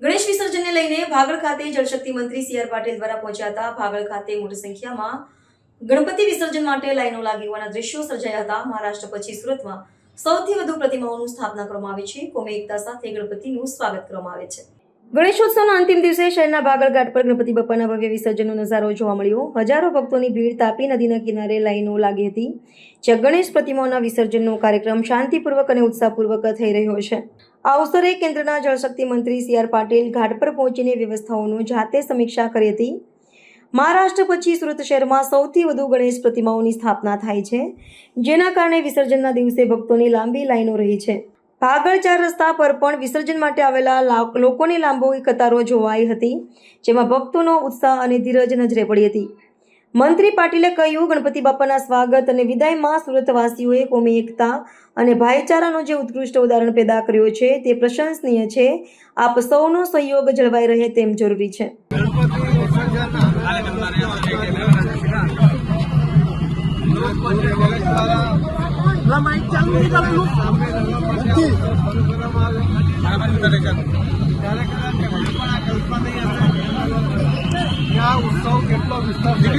ગણેશ વિસર્જનને લઈને ભાગળ ખાતે જળશક્તિ મંત્રી સી આર પાટીલ દ્વારા પહોંચ્યા હતા ભાગળ ખાતે મોટી સંખ્યામાં ગણપતિ વિસર્જન માટે લાઈનો લાગી હોવાના દ્રશ્યો સર્જાયા હતા. મહારાષ્ટ્ર પછી સુરતમાં સૌથી વધુ પ્રતિમાઓનું સ્થાપના કરવામાં આવી છે. કોમી એકતા સાથે ગણપતિનું સ્વાગત કરવામાં આવે છે. ગણેશોત્સવના અંતિમ દિવસે શહેરના ભાગળઘાટ પર ગણપતિ બાપાના ભવ્ય વિસર્જનનો નજારો જોવા મળ્યો. હજારો ભક્તોની ભીડ તાપી નદીના કિનારે લાઈનો લાગી હતી. જ્યાં ગણેશ પ્રતિમાઓના વિસર્જનનો કાર્યક્રમ શાંતિપૂર્વક અને ઉત્સાહપૂર્વક થઈ રહ્યો છે. આ અવસરે કેન્દ્રના જળશક્તિ મંત્રી સી આર પાટીલ ઘાટ પર પહોંચીને વ્યવસ્થાઓનું જાતે સમીક્ષા કરી હતી. મહારાષ્ટ્ર પછી સુરત શહેરમાં સૌથી વધુ ગણેશ પ્રતિમાઓની સ્થાપના થાય છે, જેના કારણે વિસર્જનના દિવસે ભક્તોની લાંબી લાઈનો રહી છે. ભાગળ ચાર રસ્તા પર પણ વિસર્જન માટે આવેલા લોકોની લાંબો કતારો જોવાઈ હતી, જેમાં ભક્તોનો ઉત્સાહ અને ધીરજ નજરે પડી હતી. મંત્રી પાટીલે કહ્યું, ગણપતિ બાપાના સ્વાગત અને વિદાયમાં સુરતવાસીઓએ કોમી એકતા અને ભાઈચારાનો જે ઉત્કૃષ્ટ ઉદાહરણ પેદા કર્યો છે, તે પ્રશંસનીય છે. આપ સૌનો સહયોગ જળવાઈ રહે તેમ જરૂરી છે.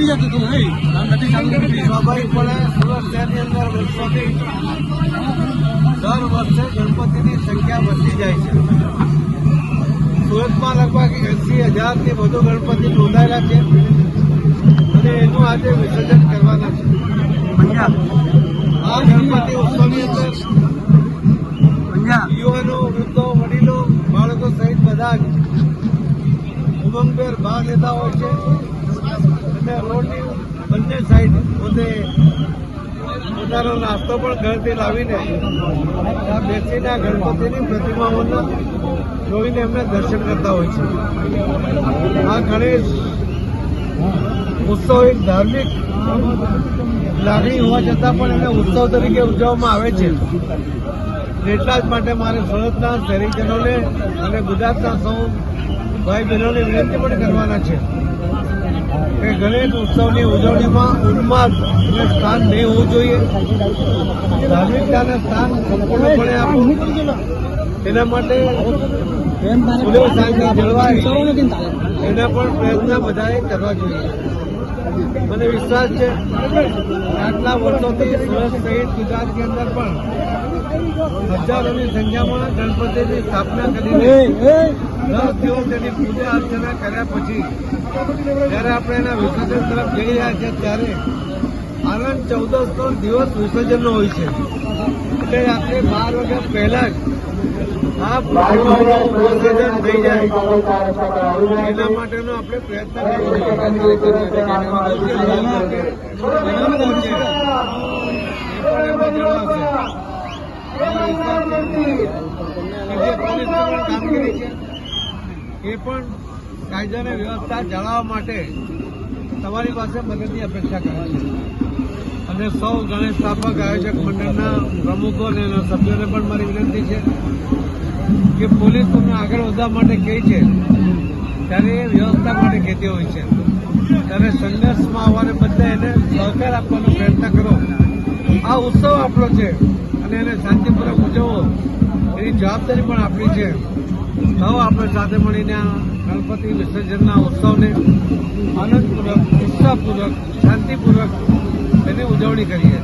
નીકળી જતું હતું નહીં. નથી સ્વાભાવિકપણે સુરત શહેરની અંદર વર્ષોથી દર વર્ષે ગણપતિની સંખ્યા વધતી જાય છે. સુરતમાં લગભગ એસી હજારથી વધુ ગણપતિ નોંધાયેલા છે અને એનું આજે વિસર્જન કરવાના છે. આ ગણપતિ ઉત્સવની અંદર યુવાનો વૃદ્ધો વડીલો બાળકો સહિત બધા જ ઉમંગભેર ભાગ લેતા હોય છે. પોતે પોતાનો નાસ્તો પણ ઘરથી લાવીને ત્યાં બેસીને આ ગણપતિની પ્રતિમાઓના જોઈને એમને દર્શન કરતા હોય છે. આ ગણેશ ઉત્સવ એક ધાર્મિક લાગણી હોવા છતાં પણ એને ઉત્સવ તરીકે ઉજવવામાં આવે છે. એટલા જ માટે મારે સુરતના શહેરીજનોને અને ગુજરાતના સૌ ભાઈ બહેનોને વિનંતી પણ કરવાના છે. ગણેશ ઉત્સવની ઉજવણીમાં ઉન્માદ અને સ્થાન નહીં હોવું જોઈએ. ધાર્મિકતાને સ્થાન સંપૂર્ણપણે આપવું એના માટે સુલેહ શાંતિ જળવાય એના પણ પ્રયત્ન બધાએ કરવા જોઈએ. મને વિશ્વાસ છે આટલા વર્ષોથી સુરત સહિત ગુજરાતની અંદર પણ હજારોની સંખ્યામાં ગણપતિની સ્થાપના કરીને દસ દિવસ તેની પૂજા અર્ચના કર્યા પછી જ્યારે આપણે એના વિસર્જન તરફ જઈ રહ્યા છીએ ત્યારે આનંદ ચૌદસનો દિવસ વિસર્જનનો હોય છે. એટલે આપણે બાર વાગ્યા પહેલા જ આ વિસર્જન થઈ જાય. એના માટેનો આપણે પ્રયત્ન કરવો જોઈએ એમાં જણાવશે જે પોલીસની પણ કામગીરી છે એ પણ કાયદાને વ્યવસ્થા જાળવવા માટે તમારી પાસે મદદની અપેક્ષા કરે છે. અને સૌ ગણેશ સ્થાપક આયોજક મંડળના પ્રમુખો અને એના સભ્યોને પણ મારી વિનંતી છે કે પોલીસ તમને આગળ વધવા માટે કહે છે, ત્યારે એ વ્યવસ્થા માટે કહેતી હોય છે. ત્યારે સંઘર્ષમાં આવવાને બદલે એને સહકાર આપવાનો પ્રયત્ન કરો. આ ઉત્સવ આપણો છે. અને એને શાંતિપૂર્વક ઉજવવો, એની જવાબદારી પણ આપણી છે. સૌ આપણે સાથે મળીને આ ગણપતિ વિસર્જનના ઉત્સવને આનંદપૂર્વક, ઉત્સાહપૂર્વક, શાંતિપૂર્વક એની ઉજવણી કરીએ.